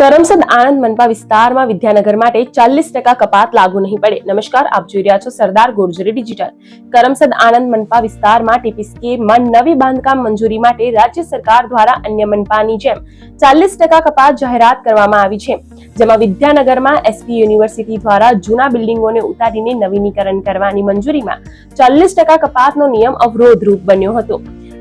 કરમસદ આણંદ મનપા વિસ્તારમાં વિદ્યાનગર માટે ચાલીસ ટકા કપાત લાગુ નહીં પડે. નમસ્કાર, આપ જોઈ રહ્યા છો સરદાર ગુર્જરી ડિજિટલ. કરમસદ આણંદ મનપા વિસ્તારમાં ટીપી માં નવી બાંધકામ મંજૂરી માટે રાજ્ય સરકાર દ્વારા અન્ય મનપાની જેમ ચાલીસ ટકા કપાત જાહેરાત કરવામાં આવી છે, જેમાં વિદ્યાનગરમાં એસપી યુનિવર્સિટી દ્વારા જૂના બિલ્ડિંગોને ઉતારીને નવીનીકરણ કરવાની મંજૂરીમાં ચાલીસ ટકા કપાતનો નિયમ અવરોધરૂપ બન્યો હતો.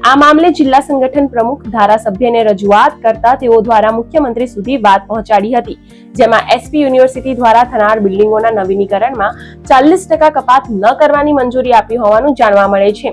આ મામલે જિલ્લા સંગઠન પ્રમુખ, ધારાસભ્યને રજૂઆત કરતા તેઓ દ્વારા મુખ્યમંત્રી સુધી વાત પહોંચાડી હતી, જેમાં એસપી યુનિવર્સિટી દ્વારા થનાર બિલ્ડિંગોના નવીનીકરણમાં ચાલીસ કપાત ન કરવાની મંજૂરી આપી હોવાનું જાણવા મળે છે.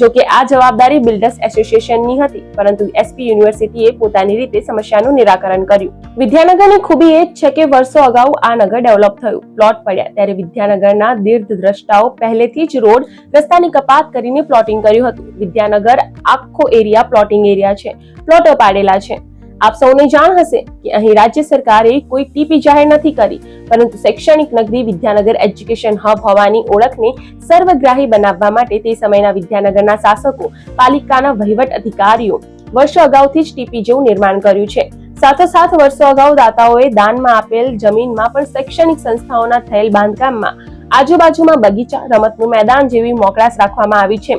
જો આ જવાબદારી બિલ્ડર્સ એસોસિએશનની હતી, પરંતુ એસપી યુનિવર્સિટીએ પોતાની રીતે સમસ્યાનું નિરાકરણ કર્યું. વિદ્યાનગરની ખૂબી એ જ છે કે વર્ષો અગાઉ આ નગર ડેવલપ થયું. પ્લોટ પડ્યા, ત્યારે વિદ્યાનગરના દીર્ઘ દ્રષ્ટાઓ પહેલેથી જ રોડ રસ્તાની કપાત કરીને પ્લોટિંગ કર્યું હતું. વિદ્યાનગર આખો એરિયા પ્લોટિંગ એરિયા છે. પ્લોટો પાડેલા છે. આપ સૌને જાણ હશે કે અહીં રાજ્ય સરકારે કોઈ ટીપી જાહેર નથી કરી, પરંતુ શૈક્ષણિક નગરી વિદ્યાનગર એજ્યુકેશન હબ હોવાની ઓળખને સર્વગ્રાહી બનાવવા માટે તે સમયના વિદ્યાનગરના શાસકો, પાલિકાના વહીવટ અધિકારીઓ વર્ષો અગાઉથી જ ટીપી જેવું નિર્માણ કર્યું છે. સાથોસાથ વર્ષો અગાઉ દાતાઓએ દાનમાં આપેલ જમીનમાં પણ શૈક્ષણિક સંસ્થાઓના થયેલ બાંધકામમાં આજુબાજુમાં બગીચા, રમતનું મેદાન જેવી મોકળાશ રાખવામાં આવી છે.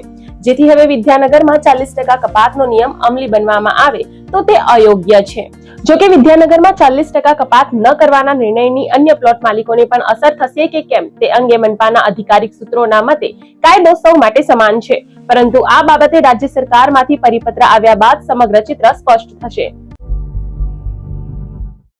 જેથી હવે વિદ્યાનગરમાં ચાલીસ ટકા કપાતનો નિયમ અમલી બનવામાં આવે તો તે અયોગ્ય છે. જો કે વિદ્યાનગરમાં ચાલીસ ટકા કપાત ન કરવાના નિર્ણયની અન્ય પ્લોટ માલિકોને પણ અસર થશે કે કેમ તે અંગે મનપાના અધિકારિક સૂત્રોના મતે કાયદો સૌ માટે સમાન છે. પરંતુ આ બાબતે રાજ્ય સરકારમાંથી પરિપત્ર આવ્યા બાદ સમગ્ર ચિત્ર સ્પષ્ટ થશે.